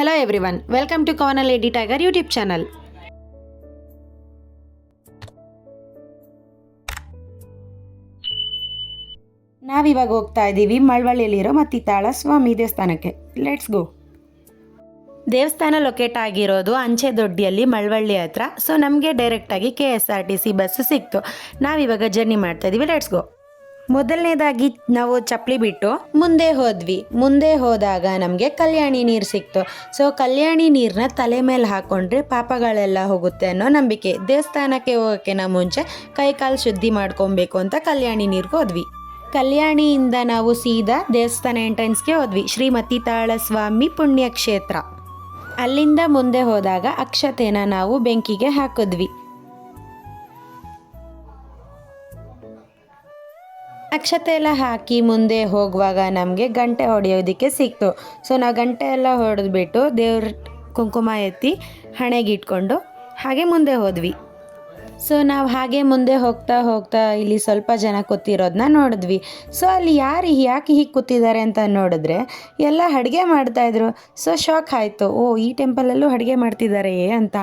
Hello everyone, welcome to Kavana lady tiger YouTube channel ನಾವಿವಾಗ ಹೋಗ್ತಾ ಇದ್ದೀವಿ ಮಳವಳ್ಳಿಯಲ್ಲಿರೋ ಮತ್ತಿತ್ತಾಳ ಸ್ವಾಮಿ ದೇವಸ್ಥಾನಕ್ಕೆ. ಲೆಟ್ಸ್ ಗೋ ದೇವಸ್ಥಾನ ಲೊಕೇಟ್ ಆಗಿರೋದು ಅಂಚೆ ದೊಡ್ಡಿಯಲ್ಲಿ ಮಳವಳ್ಳಿ ಹತ್ರ. ಸೊ ನಮಗೆ ಡೈರೆಕ್ಟಾಗಿ K S R T C bus ಸಿಕ್ತು. ನಾವಿವಾಗ ಜರ್ನಿ ಮಾಡ್ತಾ ಇದ್ದೀವಿ. ಲೆಟ್ಸ್ ಗೋ ಮೊದಲನೇದಾಗಿ ನಾವು ಚಪ್ಪಲಿ ಬಿಟ್ಟು ಮುಂದೆ ಹೋದ್ವಿ. ಮುಂದೆ ಹೋದಾಗ ನಮಗೆ ಕಲ್ಯಾಣಿ ನೀರು ಸಿಕ್ತು. ಸೊ ಕಲ್ಯಾಣಿ ನೀರನ್ನ ತಲೆ ಮೇಲೆ ಹಾಕೊಂಡ್ರೆ ಪಾಪಗಳೆಲ್ಲ ಹೋಗುತ್ತೆ ಅನ್ನೋ ನಂಬಿಕೆ. ದೇವಸ್ಥಾನಕ್ಕೆ ಹೋಗೋಕ್ಕಿಂತ ಮುಂಚೆ ಕೈಕಾಲು ಶುದ್ಧಿ ಮಾಡ್ಕೊಬೇಕು ಅಂತ ಕಲ್ಯಾಣಿ ನೀರಿಗೆ ಹೋದ್ವಿ. ಕಲ್ಯಾಣಿಯಿಂದ ನಾವು ಸೀದಾ ದೇವಸ್ಥಾನ ಎಂಟ್ರೆನ್ಸ್ಗೆ ಹೋದ್ವಿ. ಶ್ರೀಮತಿ ತಾಳಸ್ವಾಮಿ ಸ್ವಾಮಿ ಪುಣ್ಯಕ್ಷೇತ್ರ. ಅಲ್ಲಿಂದ ಮುಂದೆ ಹೋದಾಗ ಅಕ್ಷತೆನ ನಾವು ಬೆಂಕಿಗೆ ಹಾಕಿದ್ವಿ. ಅಕ್ಷತೆ ಎಲ್ಲ ಹಾಕಿ ಮುಂದೆ ಹೋಗುವಾಗ ನಮಗೆ ಗಂಟೆ ಹೊಡೆಯೋದಕ್ಕೆ ಸಿಕ್ತು. ಸೊ ನಾವು ಗಂಟೆ ಎಲ್ಲ ಹೊಡೆದ್ಬಿಟ್ಟು ದೇವ್ರ ಕುಂಕುಮ ಎತ್ತಿ ಹಣೆಗೆ ಇಟ್ಕೊಂಡು ಹಾಗೆ ಮುಂದೆ ಹೋದ್ವಿ. ಸೊ ನಾವು ಹಾಗೆ ಮುಂದೆ ಹೋಗ್ತಾ ಹೋಗ್ತಾ ಇಲ್ಲಿ ಸ್ವಲ್ಪ ಜನ ಕೂತಿರೋದನ್ನ ನೋಡಿದ್ವಿ. ಸೊ ಅಲ್ಲಿ ಯಾರು ಯಾಕೆ ಹೀಗೆ ಕೂತಿದ್ದಾರೆ ಅಂತ ನೋಡಿದ್ರೆ ಎಲ್ಲ ಅಡುಗೆ ಮಾಡ್ತಾಯಿದ್ರು ಸೊ ಶಾಕ್ ಆಯಿತು. ಓ, ಈ ಟೆಂಪಲಲ್ಲೂ ಅಡುಗೆ ಮಾಡ್ತಿದ್ದಾರೆ ಅಂತ.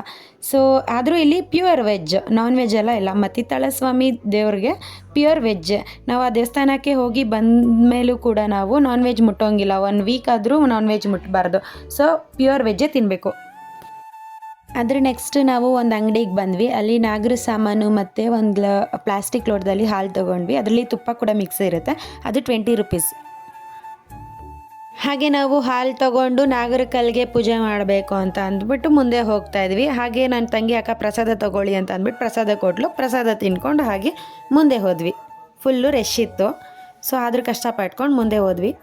ಸೊ ಆದರೂ ಇಲ್ಲಿ ಪ್ಯೂರ್ ವೆಜ್ ನಾನ್ ವೆಜ್ ಎಲ್ಲ ಇಲ್ಲ. ಮತ್ತಿತ್ತಾಳ ಸ್ವಾಮಿ ದೇವ್ರಿಗೆ ಪ್ಯೂರ್ ವೆಜ್ ನಾವು ಆ ದೇವಸ್ಥಾನಕ್ಕೆ ಹೋಗಿ ಬಂದ ಮೇಲೂ ಕೂಡ ನಾವು ನಾನ್ ವೆಜ್ ಮುಟ್ಟೋಂಗಿಲ್ಲ. ಒನ್ ವೀಕ್ ಆದರೂ ನಾನ್ ವೆಜ್ ಮುಟ್ಟಬಾರ್ದು ಸೊ ಪ್ಯೂರ್ ವೆಜ್ಜೇ ತಿನ್ನಬೇಕು ಅದ್ರ ನೆಕ್ಸ್ಟ್ ನಾವು ಒಂದು ಅಂಗಡಿಗೆ ಬಂದ್ವಿ. ಅಲ್ಲಿ ನಾಗರ ಸಾಮಾನು ಮತ್ತು ಒಂದು ಪ್ಲಾಸ್ಟಿಕ್ ಲೋಟದಲ್ಲಿ ಹಾಲು ತೊಗೊಂಡ್ವಿ. ಅದರಲ್ಲಿ ತುಪ್ಪ ಕೂಡ ಮಿಕ್ಸ್ ಇರುತ್ತೆ. ಅದು ಟ್ವೆಂಟಿ ರುಪೀಸ್ ಹಾಗೆ ನಾವು ಹಾಲು ತಗೊಂಡು ನಾಗರ ಕಲ್ಗೆ ಪೂಜೆ ಮಾಡಬೇಕು ಅಂತ ಅಂದ್ಬಿಟ್ಟು ಮುಂದೆ ಹೋಗ್ತಾ ಇದ್ವಿ. ಹಾಗೆ ನನ್ನ ತಂಗಿ, ಅಕ್ಕ, ಪ್ರಸಾದ ತಗೊಳ್ಳಿ ಅಂತ ಅಂದ್ಬಿಟ್ಟು ಪ್ರಸಾದ ಕೊಟ್ಲು. ಪ್ರಸಾದ ತಿನ್ಕೊಂಡು ಹಾಗೆ ಮುಂದೆ ಹೋದ್ವಿ. ಫುಲ್ಲು ರಶ್ ಇತ್ತು. ಸೊ ಆದರೂ ಕಷ್ಟಪಟ್ಕೊಂಡು ಮುಂದೆ ಹೋದ್ವಿ.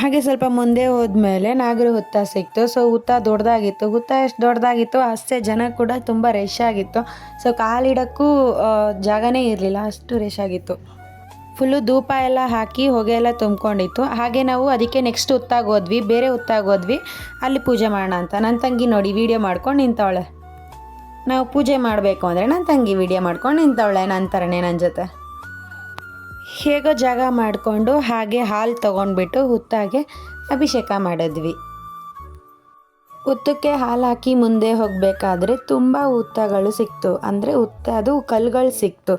ಹಾಗೆ ಸ್ವಲ್ಪ ಮುಂದೆ ಹೋದ್ಮೇಲೆ ನಾಗರ ಹುತ್ತ ಸಿಕ್ತು. ಸೊ ಹುತ್ತ ದೊಡ್ಡದಾಗಿತ್ತು. ಹುತ್ತ ಎಷ್ಟು ದೊಡ್ಡದಾಗಿತ್ತು? ಅಷ್ಟೇ ಜನ ಕೂಡ ತುಂಬ ರಶ್ ಆಗಿತ್ತು. ಸೊ ಕಾಲಿಡಕ್ಕೂ ಜಾಗನೇ ಇರಲಿಲ್ಲ. ಅಷ್ಟು ರಶ್ ಆಗಿತ್ತು. ಫುಲ್ಲು ಧೂಪ ಎಲ್ಲ ಹಾಕಿ ಹೊಗೆ ಎಲ್ಲ ತುಂಬ್ಕೊಂಡಿತ್ತು. ಹಾಗೆ ನಾವು ಅದಕ್ಕೆ ನೆಕ್ಸ್ಟ್ ಹುತ್ತಾಗೋದ್ವಿ ಬೇರೆ ಹುತ್ತಾಗೋದ್ವಿ ಅಲ್ಲಿ ಪೂಜೆ ಮಾಡೋಣ ಅಂತ. ನನ್ನ ತಂಗಿ ನೋಡಿ ವಿಡಿಯೋ ಮಾಡ್ಕೊಂಡು ನಿಂತವಳೆ. ನಾವು ಪೂಜೆ ಮಾಡಬೇಕು ಅಂದರೆ ನನ್ನ ತಂಗಿ ವಿಡಿಯೋ ಮಾಡ್ಕೊಂಡು ನಿಂತವಳೆ. ನನ್ನ ಥರನೇ ನನ್ನ ಜೊತೆ. ಹೇಗೋ ಜಾಗ ಮಾಡಿಕೊಂಡು ಹಾಗೆ ಹಾಲು ತೊಗೊಂಡ್ಬಿಟ್ಟು ಹುತ್ತಾಗೆ ಅಭಿಷೇಕ ಮಾಡಿದ್ವಿ. ಹುತ್ತಕ್ಕೆ ಹಾಲು ಹಾಕಿ ಮುಂದೆ ಹೋಗಬೇಕಾದ್ರೆ ತುಂಬ ಹುತ್ತಗಳು ಸಿಕ್ತು. ಅಂದರೆ ಹುತ್ತದು ಕಲ್ಗಳು ಸಿಕ್ತು.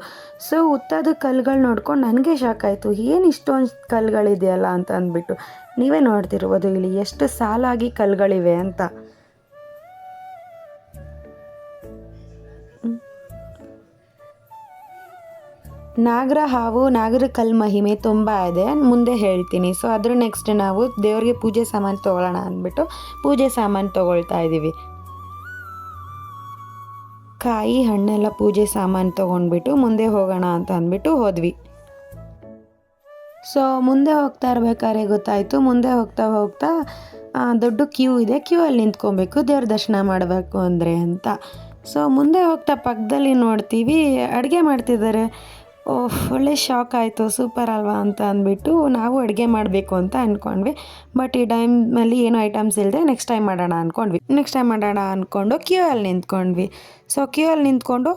ಸೊ ಹುತ್ತದ ಕಲ್ಗಳು ನೋಡ್ಕೊಂಡು ನನಗೆ ಶಾಕ್ ಆಯಿತು. ಏನು ಇಷ್ಟೊಂದು ಕಲ್ಗಳಿದೆಯಲ್ಲ ಅಂತ ಅಂದ್ಬಿಟ್ಟು. ನೀವೇ ನೋಡ್ತಿರ್ಬೋದು ಇಲ್ಲಿ ಎಷ್ಟು ಸಾಲಾಗಿ ಕಲ್ಗಳಿವೆ ಅಂತ. ನಾಗರ ಹಾವು, ನಾಗರ ಕಲ್ ಮಹಿಮೆ ತುಂಬ ಇದೆ. ಮುಂದೆ ಹೇಳ್ತೀನಿ. ಸೊ ಅದ್ರ ನೆಕ್ಸ್ಟ್ ನಾವು ದೇವರಿಗೆ ಪೂಜೆ ಸಾಮಾನು ತೊಗೊಳ್ಳೋಣ ಅಂದ್ಬಿಟ್ಟು ಪೂಜೆ ಸಾಮಾನು ತೊಗೊಳ್ತಾ ಇದ್ದೀವಿ ಕಾಯಿ ಹಣ್ಣೆಲ್ಲ ಪೂಜೆ ಸಾಮಾನು ತೊಗೊಂಡ್ಬಿಟ್ಟು ಮುಂದೆ ಹೋಗೋಣ ಅಂತ ಅಂದ್ಬಿಟ್ಟು ಹೋದ್ವಿ. ಸೊ ಮುಂದೆ ಹೋಗ್ತಾ ಇರ್ಬೇಕಾದ್ರೆ ಗೊತ್ತಾಯಿತು. ಮುಂದೆ ಹೋಗ್ತಾ ಹೋಗ್ತಾ ದೊಡ್ಡ ಕ್ಯೂ ಇದೆ. ಕ್ಯೂ ಅಲ್ಲಿ ನಿಂತ್ಕೊಬೇಕು. ದೇವ್ರ ದರ್ಶನ ಮಾಡಬೇಕು ಅಂದರೆ ಅಂತ. ಸೊ ಮುಂದೆ ಹೋಗ್ತಾ ಪಕ್ಕದಲ್ಲಿ ನೋಡ್ತೀವಿ. ಅಡುಗೆ ಮಾಡ್ತಿದ್ದಾರೆ. ಓಹ್, ಒಳ್ಳೆ ಶಾಕ್ ಆಯಿತು. ಸೂಪರ್ ಅಲ್ವಾ ಅಂತ ಅಂದ್ಬಿಟ್ಟು ನಾವು ಅಡುಗೆ ಮಾಡಬೇಕು ಅಂತ ಅಂದ್ಕೊಂಡ್ವಿ ಬಟ್ ಈ ಟೈಮಲ್ಲಿ ಏನು ಐಟಮ್ಸ್ ಇಲ್ಲದೆ ನೆಕ್ಸ್ಟ್ ಟೈಮ್ ಮಾಡೋಣ ಅಂದ್ಕೊಂಡ್ವಿ ನೆಕ್ಸ್ಟ್ ಟೈಮ್ ಮಾಡೋಣ ಅಂದ್ಕೊಂಡು ಕ್ಯೂ ಅಲ್ಲಿ ನಿಂತ್ಕೊಂಡ್ವಿ. ಸೊ ಕ್ಯೂ ಅಲ್ಲಿ ನಿಂತ್ಕೊಂಡು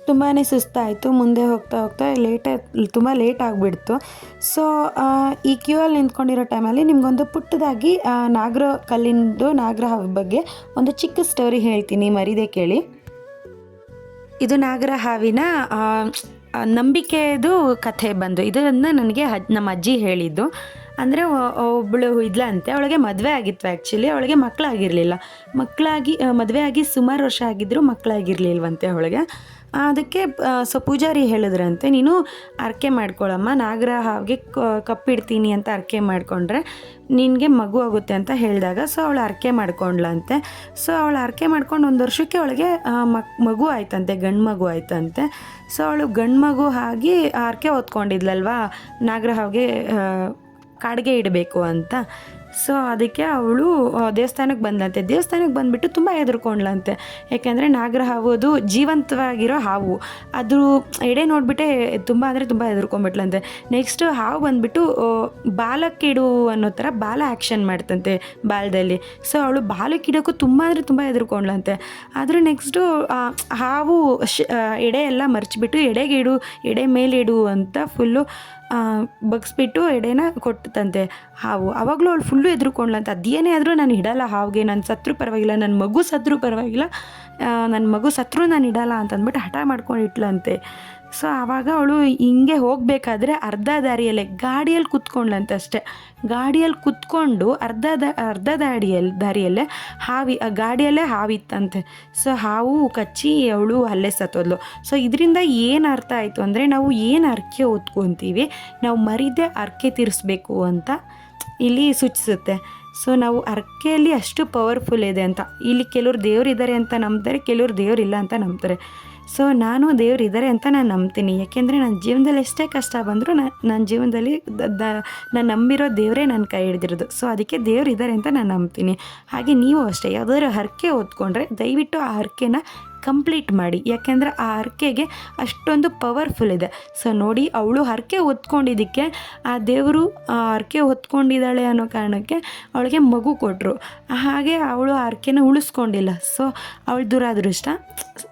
ತುಂಬಾ ಸುಸ್ತಾಯಿತು. ಮುಂದೆ ಹೋಗ್ತಾ ಹೋಗ್ತಾ ಲೇಟ್ ತುಂಬ ಲೇಟ್ ಆಗಿಬಿಡ್ತು. ಸೊ ಈ ಕ್ಯೂ ಅಲ್ಲಿ ನಿಂತ್ಕೊಂಡಿರೋ ಟೈಮಲ್ಲಿ ನಿಮಗೊಂದು ಪುಟ್ಟದಾಗಿ ನಾಗರ ಕಲ್ಲಿಂದು ನಾಗರ ಬಗ್ಗೆ ಒಂದು ಚಿಕ್ಕ ಸ್ಟೋರಿ ಹೇಳ್ತೀನಿ. ಮರಿದೆ ಕೇಳಿ. ಇದು ನಾಗರ ಹಾವಿನ ನಂಬಿಕೆದು ಕಥೆ ಬಂದು ಇದನ್ನು ನನಗೆ ನಮ್ಮ ಅಜ್ಜಿ ಹೇಳಿದ್ದು. ಅಂದರೆ ಒಬ್ಬಳು ಇದ್ಲಂತೆ ಅವಳಿಗೆ ಮದುವೆ ಆಗಿತ್ತು ಆ್ಯಕ್ಚುಲಿ ಅವಳಿಗೆ ಮಕ್ಕಳಾಗಿರಲಿಲ್ಲ ಮಕ್ಕಳಾಗಿ ಮದುವೆ ಆಗಿ ಸುಮಾರು ವರ್ಷ ಆಗಿದ್ದರೂ ಮಕ್ಕಳಾಗಿರಲಿಲ್ವಂತೆ ಅವಳಿಗೆ. ಅದಕ್ಕೆ ಸೊ ಪೂಜಾರಿ ಹೇಳಿದ್ರಂತೆ ನೀನು ಅರ್ಕೆ ಮಾಡ್ಕೊಳ್ಳಮ್ಮ ನಾಗರ ಹಾವಿಗೆ ಕಪ್ಪಿಡ್ತೀನಿ ಅಂತ ಅರ್ಕೆ ಮಾಡಿಕೊಂಡ್ರೆ ನಿನಗೆ ಮಗು ಆಗುತ್ತೆ ಅಂತ ಹೇಳಿದಾಗ ಸೊ ಅವಳು ಅರ್ಕೆ ಮಾಡ್ಕೊಂಡ್ಲಂತೆ. ಸೊ ಅವಳು ಅರ್ಕೆ ಮಾಡ್ಕೊಂಡು ಒಂದು ವರ್ಷಕ್ಕೆ ಅವಳಿಗೆ ಮಕ್ ಮಗು ಆಯ್ತಂತೆ ಗಂಡು ಮಗು ಆಯ್ತಂತೆ. ಸೊ ಅವಳು ಗಂಡು ಮಗು ಆಗಿ ಅರ್ಕೆ ಓದ್ಕೊಂಡಿದ್ಲಲ್ವಾ ನಾಗರ ಹಾವಿಗೆ ಆ, ಕಾಡಿಗೆ ಇಡಬೇಕು ಅಂತ. ಸೊ ಅದಕ್ಕೆ ಅವಳು ದೇವಸ್ಥಾನಕ್ಕೆ ಬಂದಂತೆ. ದೇವಸ್ಥಾನಕ್ಕೆ ಬಂದುಬಿಟ್ಟು ತುಂಬ ಹೆದರ್ಕೊಂಡ್ಲಂತೆ ಯಾಕೆಂದರೆ ನಾಗರ ಹಾವುದು ಜೀವಂತವಾಗಿರೋ ಹಾವು. ಅದ್ರ ಎಡೆ ನೋಡಿಬಿಟ್ಟೆ ತುಂಬ ಅಂದರೆ ತುಂಬ ಹೆದರ್ಕೊಂಡ್ಬಿಟ್ಲಂತೆ ನೆಕ್ಸ್ಟ್ ಹಾವು ಬಂದುಬಿಟ್ಟು ಬಾಲಕ್ಕಿಡು ಅನ್ನೋ ಥರ ಬಾಲ ಆ್ಯಕ್ಷನ್ ಮಾಡ್ತಂತೆ ಬಾಲದಲ್ಲಿ. ಸೊ ಅವಳು ಬಾಲಕ್ಕಿಡೋಕ್ಕೂ ತುಂಬ ಅಂದರೆ ತುಂಬ ಹೆದರ್ಕೊಂಡ್ಲಂತೆ ಆದರೂ ನೆಕ್ಸ್ಟು ಹಾವು ಶ ಎಡೆ ಎಲ್ಲ ಮರ್ಚಿಬಿಟ್ಟು ಎಡೆಗೆ ಇಡು, ಎಡೆ ಮೇಲೆ ಇಡು ಅಂತ ಫುಲ್ಲು ಬಗ್ಸ್ಬಿಟ್ಟು ಎಡೆನ ಕೊಟ್ಟಂತೆ. ಹಾವು ಆವಾಗಲೂ ಅವಳು ಫುಲ್ಲು ಎದ್ರುಕೊಂಡ್ಲಂತ ಅದೇನೇ ಆದರೂ ನಾನು ಇಡಲ್ಲ ಹಾವಿಗೆ, ನಾನು ಸತ್ರು ಪರವಾಗಿಲ್ಲ ನನ್ನ ಮಗು ಸತ್ರು ಪರವಾಗಿಲ್ಲ ನನ್ನ ಮಗು ಸತ್ರು ನಾನು ಇಡಲ್ಲ ಅಂತಂದ್ಬಿಟ್ಟು ಹಠ ಮಾಡ್ಕೊಂಡು ಇಟ್ಲಂತೆ ಸೊ ಆವಾಗ ಅವಳು ಹಿಂಗೆ ಹೋಗಬೇಕಾದ್ರೆ ಅರ್ಧ ದಾರಿಯಲ್ಲೇ ಗಾಡಿಯಲ್ಲಿ ಕುತ್ಕೊಂಡ್ಲಂತಷ್ಟೆ ಗಾಡಿಯಲ್ಲಿ ಕುತ್ಕೊಂಡು ಅರ್ಧ ದ, ಅರ್ಧ ದಾಡಿಯಲ್ಲಿ ದಾರಿಯಲ್ಲೇ ಹಾವಿ, ಆ ಗಾಡಿಯಲ್ಲೇ ಹಾವಿತ್ತಂತೆ. ಸೊ ಹಾವು ಕಚ್ಚಿ ಅವಳು ಅಲ್ಲೇ ಸತ್ತೋದ್ಲು. ಸೊ ಇದರಿಂದ ಏನು ಅರ್ಥ ಆಯಿತು ಅಂದರೆ ನಾವು ಏನು ಅರ್ಕೆ ಓದ್ಕೊತೀವಿ ನಾವು ಮರಿದೇ ಅರ್ಕೆ ತೀರಿಸ್ಬೇಕು ಅಂತ ಇಲ್ಲಿ ಸೂಚಿಸುತ್ತೆ. ಸೊ ನಾವು ಅರ್ಕೆಯಲ್ಲಿ ಅಷ್ಟು ಪವರ್ಫುಲ್ ಇದೆ ಅಂತ. ಇಲ್ಲಿ ಕೆಲವ್ರು ದೇವರಿದ್ದಾರೆ ಅಂತ ನಂಬ್ತಾರೆ, ಕೆಲವ್ರು ದೇವರಿಲ್ಲ ಅಂತ ನಂಬ್ತಾರೆ. ಸೊ ನಾನು ದೇವ್ರು ಇದ್ದಾರೆ ಅಂತ ನಾನು ನಂಬ್ತೀನಿ. ಯಾಕೆಂದರೆ ನನ್ನ ಜೀವನದಲ್ಲಿ ಎಷ್ಟೇ ಕಷ್ಟ ಬಂದರೂ ನನ್ನ ಜೀವನದಲ್ಲಿ ನಾನು ನಂಬಿರೋ ದೇವರೇ ನನ್ನ ಕೈ ಹಿಡಿದಿರೋದು. ಸೊ ಅದಕ್ಕೆ ದೇವ್ರು ಇದ್ದಾರೆ ಅಂತ ನಾನು ನಂಬ್ತೀನಿ. ಹಾಗೆ ನೀವು ಅಷ್ಟೇ. ಯಾವುದಾದ್ರು ಹರಕೆ ಹೊತ್ಕೊಂಡ್ರೆ ದಯವಿಟ್ಟು ಆ ಹರಕೆನ ಕಂಪ್ಲೀಟ್ ಮಾಡಿ. ಯಾಕೆಂದರೆ ಆ ಹರಕೆಗೆ ಅಷ್ಟೊಂದು ಪವರ್ಫುಲ್ ಇದೆ. ಸೊ ನೋಡಿ, ಅವಳು ಹರಕೆ ಹೊತ್ಕೊಂಡಿದ್ದಕ್ಕೆ, ಆ ದೇವರು ಆ ಹರಕೆ ಹೊತ್ಕೊಂಡಿದ್ದಾಳೆ ಅನ್ನೋ ಕಾರಣಕ್ಕೆ ಅವಳಿಗೆ ಮಗು ಕೊಟ್ಟರು ಹಾಗೆ ಅವಳು ಆ ಹರಕೆನ ಉಳಿಸ್ಕೊಂಡಿಲ್ಲ. ಸೊ ಅವಳ ದುರಾದೃಷ್ಟ,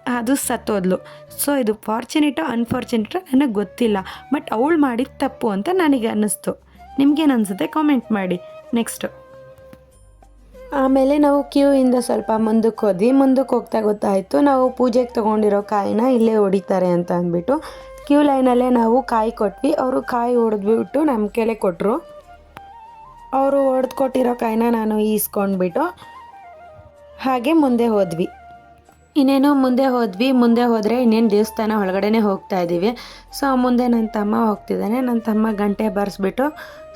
ಅದು ಸತ್ತೋದ್ಲು. ಸೊ ಇದು ಫಾರ್ಚುನೇಟೋ ಅನ್ಫಾರ್ಚುನೇಟೋ ನನಗೆ ಗೊತ್ತಿಲ್ಲ. ಬಟ್ ಅವಳು ಮಾಡಿದ ತಪ್ಪು ಅಂತ ನನಗೆ ಅನ್ನಿಸ್ತು. ನಿಮ್ಗೇನು ಅನಿಸುತ್ತೆ? ಕಾಮೆಂಟ್ ಮಾಡಿ. ನೆಕ್ಸ್ಟು ಆಮೇಲೆ ನಾವು ಕ್ಯೂ ಇಂದ ಸ್ವಲ್ಪ ಮುಂದಕ್ಕೆ ಹೋದ್ವಿ. ಮುಂದಕ್ಕೆ ಹೋಗ್ತಾ ಗೊತ್ತಾಯಿತು, ನಾವು ಪೂಜೆಗೆ ತೊಗೊಂಡಿರೋ ಕಾಯಿನ ಇಲ್ಲೇ ಹೊಡಿತಾರೆ ಅಂತ ಅಂದ್ಬಿಟ್ಟು ಕ್ಯೂ ಲೈನಲ್ಲೇ ನಾವು ಕಾಯಿ ಕೊಟ್ವಿ. ಅವರು ಕಾಯಿ ಹೊಡೆದ್ಬಿಟ್ಟು ನಮ್ಮ ಕೆಳಗೆ ಕೊಟ್ಟರು ಅವರು ಹೊಡೆದು ಕೊಟ್ಟಿರೋ ಕಾಯಿನ ನಾನು ಈಸ್ಕೊಂಡ್ಬಿಟ್ಟು ಹಾಗೆ ಮುಂದೆ ಹೋದ್ವಿ. ಇನ್ನೇನು ಮುಂದೆ ಹೋದ್ವಿ, ಮುಂದೆ ಹೋದರೆ ಇನ್ನೇನು ದೇವಸ್ಥಾನ ಒಳಗಡೆನೆ ಹೋಗ್ತಾ ಇದ್ದೀವಿ ಸೊ ಮುಂದೆ ನನ್ನ ತಮ್ಮ ಹೋಗ್ತಿದ್ದಾನೆ ನನ್ನ ತಮ್ಮ ಗಂಟೆ ಬಾರಿಸ್ಬಿಟ್ಟು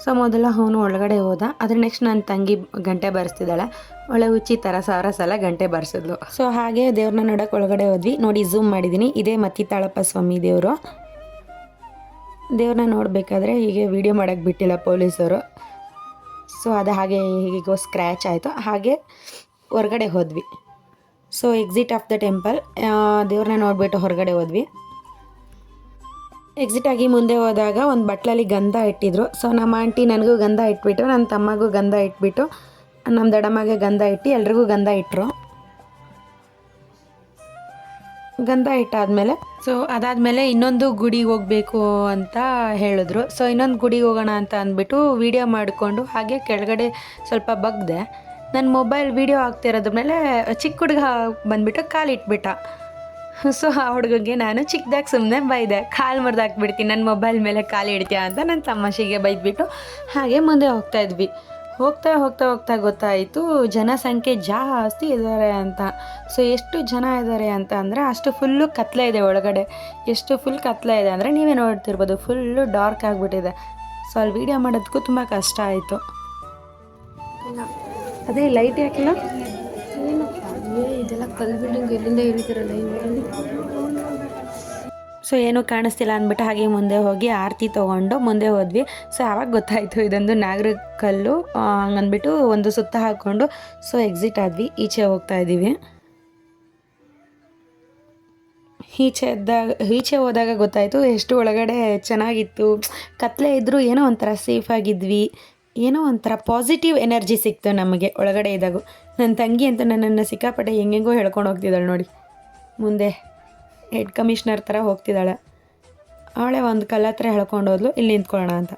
ಸೊ ಮೊದಲ ಅವನು ಒಳಗಡೆ ಹೋದ. ಅದ್ರ ನೆಕ್ಸ್ಟ್ ನನ್ನ ತಂಗಿ ಗಂಟೆ ಬಾರಿಸ್ತಿದ್ದಾಳೆ. ಒಳ್ಳೆ ಹುಚ್ಚಿ ಥರ ಸಾವಿರ ಸಲ ಗಂಟೆ ಬಾರಿಸಿದ್ಲು. ಸೊ ಹಾಗೆ ದೇವ್ರನ್ನ ನೋಡೋಕೆ ಒಳಗಡೆ ಹೋದ್ವಿ. ನೋಡಿ ಝೂಮ್ ಮಾಡಿದ್ದೀನಿ ಇದೇ ಮತ್ತಿತಾಳಪ್ಪ ಸ್ವಾಮಿ ದೇವರು. ದೇವ್ರನ್ನ ನೋಡಬೇಕಾದ್ರೆ ಹೀಗೆ ವಿಡಿಯೋ ಮಾಡೋಕ್ಕೆ ಬಿಟ್ಟಿಲ್ಲ ಪೊಲೀಸರು. ಸೊ ಅದು ಹಾಗೆ ಹೀಗೋ ಸ್ಕ್ರ್ಯಾಚ್ ಆಯಿತು. ಹಾಗೆ ಹೊರಗಡೆ ಹೋದ್ವಿ. So exit of the temple ದೇವ್ರನ್ನ ನೋಡಿಬಿಟ್ಟು ಹೊರಗಡೆ ಹೋದ್ವಿ. ಎಕ್ಸಿಟ್ ಆಗಿ ಮುಂದೆ ಹೋದಾಗ ಒಂದು ಬಟ್ಲಲ್ಲಿ ಗಂಧ ಇಟ್ಟಿದ್ರು. ಸೊ ನಮ್ಮ ಆಂಟಿ ನನಗೂ ಗಂಧ ಇಟ್ಬಿಟ್ಟು ನನ್ನ ತಮ್ಮಗೂ ಗಂಧ ಇಟ್ಬಿಟ್ಟು ನಮ್ಮ ದಡಮ್ಮಗೆ ಗಂಧ ಇಟ್ಟು ಎಲ್ರಿಗೂ ಗಂಧ ಇಟ್ಟರು ಗಂಧ ಇಟ್ಟಾದ್ಮೇಲೆ ಸೊ ಅದಾದಮೇಲೆ ಇನ್ನೊಂದು ಗುಡಿಗೆ ಹೋಗಬೇಕು ಅಂತ ಹೇಳಿದ್ರು. ಸೊ ಇನ್ನೊಂದು ಗುಡಿಗೆ ಹೋಗೋಣ ಅಂತ ಅಂದ್ಬಿಟ್ಟು ವಿಡಿಯೋ ಮಾಡಿಕೊಂಡು ಹಾಗೆ ಕೆಳಗಡೆ ಸ್ವಲ್ಪ ಬಗ್ದೆ. ನನ್ನ ಮೊಬೈಲ್ ವೀಡಿಯೋ ಆಗ್ತಿರೋದ್ರ ಮೇಲೆ ಚಿಕ್ಕ ಹುಡುಗ ಬಂದ್ಬಿಟ್ಟು ಕಾಲಿಟ್ಬಿಟ್ಟ ಸೊ ಆ ಹುಡುಗಗೆ ನಾನು ಚಿಕ್ಕದಾಗಿ ಸುಮ್ಮನೆ ಬೈದೆ, ಕಾಲು ಮುರಿದು ಹಾಕ್ಬಿಡ್ತೀನಿ ನನ್ನ ಮೊಬೈಲ್ ಮೇಲೆ ಕಾಲು ಇಡ್ತೀಯ ಅಂತ ನನ್ನ ತಮಾಷೆಗೆ ಬೈದ್ಬಿಟ್ಟು ಹಾಗೆ ಮುಂದೆ ಹೋಗ್ತಾ ಇದ್ವಿ. ಹೋಗ್ತಾ ಹೋಗ್ತಾ ಹೋಗ್ತಾ ಗೊತ್ತಾಯಿತು, ಜನಸಂಖ್ಯೆ ಜಾಸ್ತಿ ಇದ್ದಾರೆ ಅಂತ. ಸೊ ಎಷ್ಟು ಜನ ಇದ್ದಾರೆ ಅಂತ ಅಂದರೆ ಅಷ್ಟು ಫುಲ್ಲು ಕತ್ಲೆ ಇದೆ ಒಳಗಡೆ. ಎಷ್ಟು ಫುಲ್ ಕತ್ಲೆ ಇದೆ ಅಂದರೆ ನೀವೇ ನೋಡ್ತಿರ್ಬೋದು ಫುಲ್ಲು ಡಾರ್ಕ್ ಆಗಿಬಿಟ್ಟಿದೆ. ಸೊ ಅಲ್ಲಿ ವೀಡಿಯೋ ಮಾಡೋದಕ್ಕೂ ತುಂಬ ಕಷ್ಟ ಆಯಿತು. ಅದೇ ಲೈಟ್ ಯಾಕಿಲ್ಲ? ಇದೆಲ್ಲ ಕಲ್ ಬಿಲ್ಡಿಂಗ್ ಎಲ್ಲಿಂದ ಹೇಳಿದಾರಲ್ಲ ಸೊ ಏನೂ ಕಾಣಿಸ್ತಿಲ್ಲ ಅಂದ್ಬಿಟ್ಟು ಹಾಗೆ ಮುಂದೆ ಹೋಗಿ ಆರತಿ ತೊಗೊಂಡು ಮುಂದೆ ಹೋದ್ವಿ. ಸೊ ಆವಾಗ ಗೊತ್ತಾಯಿತು ಇದೊಂದು ನಾಗರ ಕಲ್ಲು ಅಂದ್ಬಿಟ್ಟು ಹಂಗಂದ್ಬಿಟ್ಟು ಒಂದು ಸುತ್ತ ಹಾಕ್ಕೊಂಡು ಸೊ ಎಕ್ಸಿಟ್ ಆದ್ವಿ. ಈಚೆ ಹೋಗ್ತಾ ಇದ್ದೀವಿ. ಈಚೆ ಇದ್ದಾಗ ಈಚೆ ಹೋದಾಗ ಗೊತ್ತಾಯಿತು ಎಷ್ಟು ಒಳಗಡೆ ಚೆನ್ನಾಗಿತ್ತು. ಕತ್ಲೆ ಇದ್ದರೂ ಏನೋ ಒಂಥರ ಸೇಫ್ ಆಗಿದ್ವಿ. ಏನೋ ಒಂಥರ ಪಾಸಿಟಿವ್ ಎನರ್ಜಿ ಸಿಕ್ತು ನಮಗೆ ಒಳಗಡೆ ಇದ್ದಾಗ ನನ್ನ ತಂಗಿ ಅಂತ ನನ್ನನ್ನು ಸಿಕ್ಕಾಪಟ್ಟೆ ಹೆಂಗೆಂಗೋ ಹೇಳ್ಕೊಂಡು ಹೋಗ್ತಿದ್ದಾಳೆ ನೋಡಿ. ಮುಂದೆ ಹೆಡ್ ಕಮಿಷ್ನರ್ ಥರ ಹೋಗ್ತಿದ್ದಾಳೆ ಅವಳೇ ಒಂದು ಕಲ್ಲ ಹತ್ರ ಹೇಳ್ಕೊಂಡು ಹೋದ್ಲು, ಇಲ್ಲಿ ನಿಂತ್ಕೊಳ್ಳೋಣ ಅಂತ.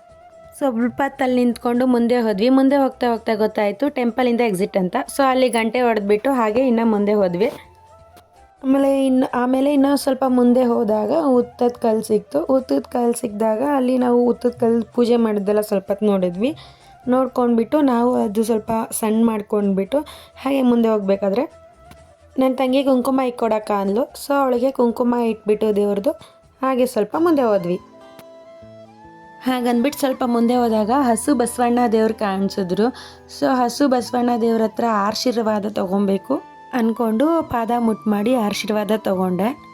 ಸೊ ಹೊತ್ತಲ್ಲಿ ನಿಂತ್ಕೊಂಡು ಮುಂದೆ ಹೋದ್ವಿ. ಮುಂದೆ ಹೋಗ್ತಾ ಹೋಗ್ತಾ ಗೊತ್ತಾಯಿತು ಟೆಂಪಲಿಂದ ಎಕ್ಸಿಟ್ ಅಂತ. ಸೊ ಅಲ್ಲಿ ಗಂಟೆ ಹೊಡೆದ್ಬಿಟ್ಟು ಹಾಗೆ ಇನ್ನು ಮುಂದೆ ಹೋದ್ವಿ. ಆಮೇಲೆ ಇನ್ನು, ಆಮೇಲೆ ಇನ್ನೂ ಸ್ವಲ್ಪ ಮುಂದೆ ಹೋದಾಗ ಉತ್ತದ ಕಲ್ಲು ಸಿಕ್ತು. ಉತ್ತದ ಕಲ್ಲು ಸಿಕ್ಕಿದಾಗ ಅಲ್ಲಿ ನಾವು ಉತ್ತದ ಕಲ್ಲು ಪೂಜೆ ಮಾಡಿದ್ದೆಲ್ಲ ಸ್ವಲ್ಪ ನೋಡಿದ್ವಿ. ನೋಡ್ಕೊಂಡ್ಬಿಟ್ಟು ನಾವು ಅದು ಸ್ವಲ್ಪ ಸಣ್ಣ ಮಾಡ್ಕೊಂಡ್ಬಿಟ್ಟು ಹಾಗೆ ಮುಂದೆ ಹೋಗ್ಬೇಕಾದ್ರೆ ನನ್ನ ತಂಗಿ ಕುಂಕುಮ ಇಕ್ಕೊಡಕ್ಕ ಅಂದ್ಲು. ಸೊ ಅವಳಿಗೆ ಕುಂಕುಮ ಇಟ್ಬಿಟ್ಟು ದೇವ್ರದ್ದು ಹಾಗೆ ಸ್ವಲ್ಪ ಮುಂದೆ ಹೋದ್ವಿ. ಹಾಗಂದ್ಬಿಟ್ಟು ಸ್ವಲ್ಪ ಮುಂದೆ ಹೋದಾಗ ಹಸು ಬಸವಣ್ಣ ದೇವ್ರು ಕಾಣಿಸಿದ್ರು. ಸೊ ಹಸು ಬಸವಣ್ಣ ದೇವ್ರ ಹತ್ರ ಆಶೀರ್ವಾದ ತಗೊಬೇಕು ಅಂದ್ಕೊಂಡು ಪಾದ ಮುಟ್ಟು ಮಾಡಿ ಆಶೀರ್ವಾದ ತಗೊಂಡೆ.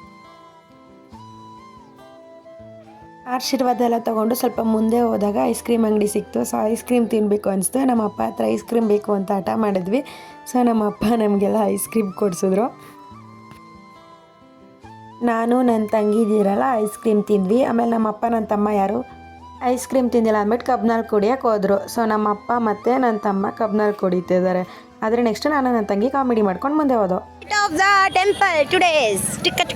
ಆಶೀರ್ವಾದ ಎಲ್ಲ ತೊಗೊಂಡು ಸ್ವಲ್ಪ ಮುಂದೆ ಹೋದಾಗ ಐಸ್ ಕ್ರೀಮ್ ಅಂಗಡಿ ಸಿಕ್ತು. ಸೊ ಐಸ್ ಕ್ರೀಮ್ ತಿನ್ನಬೇಕು ಅನಿಸ್ತು. ನಮ್ಮ ಅಪ್ಪ ಹತ್ರ ಐಸ್ ಕ್ರೀಮ್ ಬೇಕು ಅಂತ ಹಠ ಮಾಡಿದ್ವಿ. ಸೊ ನಮ್ಮ ಅಪ್ಪ ನಮಗೆಲ್ಲ ಐಸ್ ಕ್ರೀಮ್ ಕೊಡಿಸಿದ್ರು. ನಾನು ನನ್ನ ತಂಗಿ ಇದ್ದೀರಲ್ಲ ಐಸ್ ಕ್ರೀಮ್ ತಿಂದ್ವಿ. ಆಮೇಲೆ ನಮ್ಮ ಅಪ್ಪ ನನ್ನ ತಮ್ಮ ಯಾರು? ಐಸ್ ಕ್ರೀಮ್ ತಿಂದಿಲ್ಲ ಅಂದ್ಬಿಟ್ಟು ಕಬ್ನಲ್ಲಿ ಕುಡಿಯೋಕೆ ಹೋದರು. ಸೊ ನಮ್ಮ ಅಪ್ಪ ಮತ್ತು ನನ್ನ ತಮ್ಮ ಕಬ್ನಲ್ಲಿ ಕುಡಿತಿದ್ದಾರೆ. ಆದರೆ ನೆಕ್ಸ್ಟ್ ನಾನು ನನ್ನ ತಂಗಿ ಕಾಮಿಡಿ ಮಾಡ್ಕೊಂಡು ಮುಂದೆ ಹೋದೋ. Temple today's ticket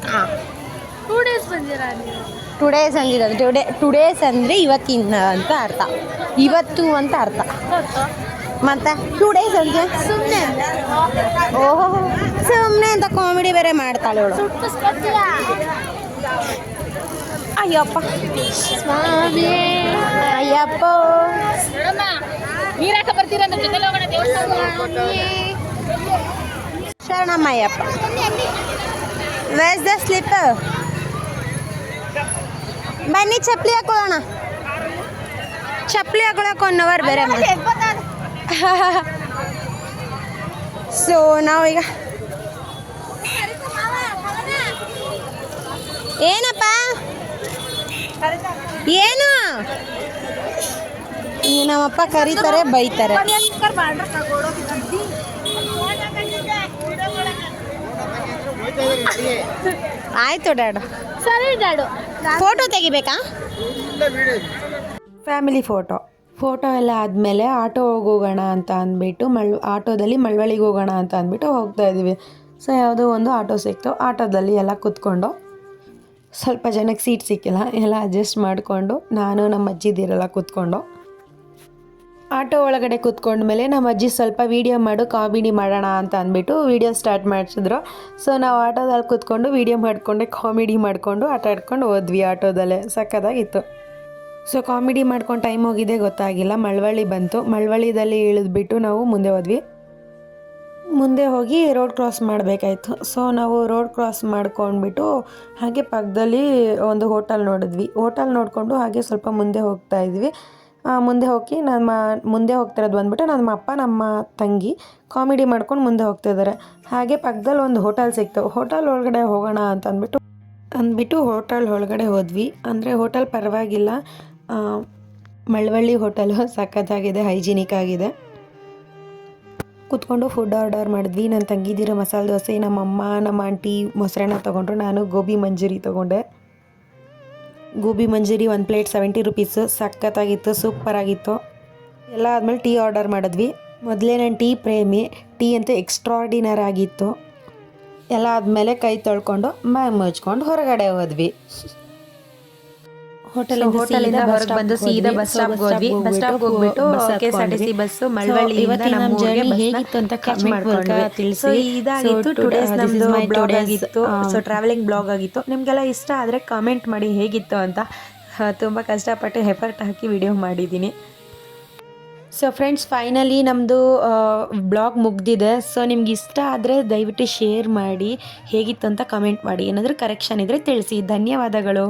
two days ticket two days ಬಂದಿರಾ to today today's ಅಂದರೆ ಇವತ್ತಿನ ಅಂತ ಅರ್ಥ. ಇವತ್ತು ಅಂತ ಅರ್ಥ. ಮತ್ತೆ ಟೂ ಡೇಸ್ ಅಂದರೆ ಸುಮ್ಮನೆ ಓಹೋ. ಸುಮ್ಮನೆ ಅಂತ ಕಾಮಿಡಿ ಬೇರೆ ಮಾಡ್ತಾಳೆ ಅವಳು. ಅಯ್ಯಪ್ಪ. ಸ್ವಾಮಿ. ಅಯ್ಯಪ್ಪ. ನೀರಾಕ ಬರ್ತೀರ ನಮ್ಮ ಜೊತೆ ಹೋಗೋಣ ದೇವಸ್ಥಾನ ಶರಣಮ್ಮ ಅಯ್ಯಪ್ಪ. ವೇಸ್ ದ ಸ್ಲಿಪ್ ಬನ್ನಿ ಚಪ್ಪಲಿ ಹಾಕೊಳ್ಳೋಣ. ಚಪ್ಪಲಿ ಹಾಕೊಳಕ್ಕೆ ಒನ್ ಅವರ್ ಬೇರೆ ಸೊ ನಾವೀಗ ಏನಪ್ಪ? ಏನು? ನಮ್ಮಪ್ಪ ಕರೀತಾರೆ ಬೈತಾರೆ. ಆಯ್ತು ಡ್ಯಾಡು. ಸರಿ ಡ್ಯಾಡು ಫೋಟೋ ತೆಗಿಬೇಕಾ? ಫ್ಯಾಮಿಲಿ ಫೋಟೋ ಫೋಟೋ ಎಲ್ಲ ಆದಮೇಲೆ ಆಟೋ ಹೋಗೋಣ ಅಂತ ಅಂದ್ಬಿಟ್ಟು ಮಳ್ ಆಟೋದಲ್ಲಿ ಮಳವಳ್ಳಿಗೆ ಹೋಗೋಣ ಅಂತ ಅಂದ್ಬಿಟ್ಟು ಹೋಗ್ತಾ ಇದ್ದೀವಿ. ಸೊ ಯಾವುದೋ ಒಂದು ಆಟೋ ಸಿಕ್ತು. ಆಟೋದಲ್ಲಿ ಎಲ್ಲ ಕೂತ್ಕೊಂಡು ಸ್ವಲ್ಪ ಜನಕ್ಕೆ ಸೀಟ್ ಸಿಕ್ಕಿಲ್ಲ. ಎಲ್ಲ ಅಡ್ಜಸ್ಟ್ ಮಾಡಿಕೊಂಡು ನಾನು ನಮ್ಮ ಅಜ್ಜಿದಿರೆಲ್ಲ ಕೂತ್ಕೊಂಡು ಆಟೋ ಒಳಗಡೆ ಕೂತ್ಕೊಂಡ್ಮೇಲೆ ನಮ್ಮ ಅಜ್ಜಿ ಸ್ವಲ್ಪ ವೀಡಿಯೋ ಮಾಡು, ಕಾಮಿಡಿ ಮಾಡೋಣ ಅಂತ ಅಂದ್ಬಿಟ್ಟು ವೀಡಿಯೋ ಸ್ಟಾರ್ಟ್ ಮಾಡಿಸಿದ್ರು. ಸೊ ನಾವು ಆಟೋದಲ್ಲಿ ಕೂತ್ಕೊಂಡು ವೀಡಿಯೋ ಮಾಡಿಕೊಂಡೆ, ಕಾಮಿಡಿ ಮಾಡಿಕೊಂಡು, ಆಟ ಆಡ್ಕೊಂಡು ಹೋದ್ವಿ ಆಟೋದಲ್ಲೇ. ಸಕ್ಕದಾಗಿತ್ತು ಸೊ ಕಾಮಿಡಿ ಮಾಡ್ಕೊಂಡು ಟೈಮ್ ಹೋಗಿದೆ ಗೊತ್ತಾಗಿಲ್ಲ. ಮಳವಳ್ಳಿ ಬಂತು. ಮಳವಳ್ಳಿದಲ್ಲಿ ಇಳಿದ್ಬಿಟ್ಟು ನಾವು ಮುಂದೆ ಹೋದ್ವಿ. ಮುಂದೆ ಹೋಗಿ ರೋಡ್ ಕ್ರಾಸ್ ಮಾಡಬೇಕಾಯ್ತು. ಸೊ ನಾವು ರೋಡ್ ಕ್ರಾಸ್ ಮಾಡ್ಕೊಂಡ್ಬಿಟ್ಟು ಹಾಗೆ ಪಕ್ಕದಲ್ಲಿ ಒಂದು ಹೋಟೆಲ್ ನೋಡಿದ್ವಿ. ಹೋಟೆಲ್ ನೋಡಿಕೊಂಡು ಹಾಗೆ ಸ್ವಲ್ಪ ಮುಂದೆ ಹೋಗ್ತಾ ಇದ್ವಿ. ಮುಂದೆ ಹೋಗಿ ನಮ್ಮ ಮುಂದೆ ಹೋಗ್ತಿರೋದು ಬಂದುಬಿಟ್ಟು ನಮ್ಮ ಅಪ್ಪ, ನಮ್ಮ ತಂಗಿ ಕಾಮಿಡಿ ಮಾಡ್ಕೊಂಡು ಮುಂದೆ ಹೋಗ್ತಿದ್ದಾರೆ ಹಾಗೆ ಪಕ್ಕದಲ್ಲಿ ಒಂದು ಹೋಟೆಲ್ ಸಿಕ್ತು. ಹೋಟೆಲ್ ಒಳಗಡೆ ಹೋಗೋಣ ಅಂತ ಅಂದ್ಬಿಟ್ಟು ಅಂದ್ಬಿಟ್ಟು ಹೋಟೆಲ್ ಒಳಗಡೆ ಹೋದ್ವಿ. ಅಂದರೆ ಹೋಟೆಲ್ ಪರವಾಗಿಲ್ಲ. ಮಳವಳ್ಳಿ ಹೋಟೆಲು ಸಖತ್ತಾಗಿದೆ, ಹೈಜಿನಿಕ್ ಆಗಿದೆ. ಕೂತ್ಕೊಂಡು ಫುಡ್ ಆರ್ಡರ್ ಮಾಡಿದ್ವಿ. ನನ್ನ ತಂಗಿದಿರೋ ಮಸಾಲೆ ದೋಸೆ ನಮ್ಮಮ್ಮ ನಮ್ಮ ಆಂಟಿ ಮೊಸರನ್ನ ತೊಗೊಂಡ್ರು. ನಾನು ಗೋಬಿ ಮಂಜೂರಿ ತೊಗೊಂಡೆ. ಗೋಬಿ ಮಂಜೂರಿ ಒಂದು ಪ್ಲೇಟ್ ಸೆವೆಂಟಿ ರುಪೀಸು ಸಖತ್ತಾಗಿತ್ತು, ಸೂಪರಾಗಿತ್ತು. ಎಲ್ಲ ಆದಮೇಲೆ ಟೀ ಆರ್ಡರ್ ಮಾಡಿದ್ವಿ. ಮೊದಲೇ ನಾನು ಟೀ ಪ್ರೇಮಿ, ಟೀ ಅಂತೂ ಎಕ್ಸ್ಟ್ರಾಡಿನರ್ ಆಗಿತ್ತು. ಎಲ್ಲ ಆದಮೇಲೆ ಕೈ ತೊಳ್ಕೊಂಡು ಮ್ಯಾಮ್ ಮುಚ್ಕೊಂಡು ಹೊರಗಡೆ ಹೋದ್ವಿ. ಹೋಟೆಲ್ ಹೋಟೆಲಿಂದ ಹೊರಗೆ ಬಂದು ಸೀದಾ ಬಸ್ ಸ್ಟಾಪ್ ಹೋದ್ವಿ. ಬಸ್ ಸ್ಟಾಪ್ ಹೋಗ್ಬಿಟ್ಟು K S R T C bus ಮಳವಳ್ಳಿಯಿಂದ ನಮ್ಮ ಜರ್ನಿ ಹೇಗಿತ್ತು ಅಂತ ಕಮೆಂಟ್ ಮೂಲಕ ತಿಳಿಸಿ. ಇದಾಗಿತ್ತು ಟು ಡೇಸ್ ನಮ್ದು ಬ್ಲಾಗ್ ಆಗಿತ್ತು. ಸೊ ಟ್ರಾವೆಲಿಂಗ್ ಬ್ಲಾಗ್ ಆಗಿತ್ತು. ನಿಮಗೆಲ್ಲ ಇಷ್ಟ ಆದರೆ ಕಾಮೆಂಟ್ ಮಾಡಿ ಹೇಗಿತ್ತು ಅಂತ ತುಂಬಾ ತುಂಬ ಕಷ್ಟಪಟ್ಟು ಎಫರ್ಟ್ ಹಾಕಿ ವಿಡಿಯೋ ಮಾಡಿದ್ದೀನಿ. ಸೊ ಫ್ರೆಂಡ್ಸ್ ಫೈನಲಿ ನಮ್ಮದು ಬ್ಲಾಗ್ ಮುಗ್ದಿದೆ. ಸೊ ನಿಮ್ಗೆ ಇಷ್ಟ ಆದರೆ ದಯವಿಟ್ಟು ಶೇರ್ ಮಾಡಿ ಹೇಗಿತ್ತು ಅಂತ ಕಮೆಂಟ್ ಮಾಡಿ. ಏನಾದರೂ ಕರೆಕ್ಷನ್ ಇದ್ದರೆ ತಿಳಿಸಿ. ಧನ್ಯವಾದಗಳು.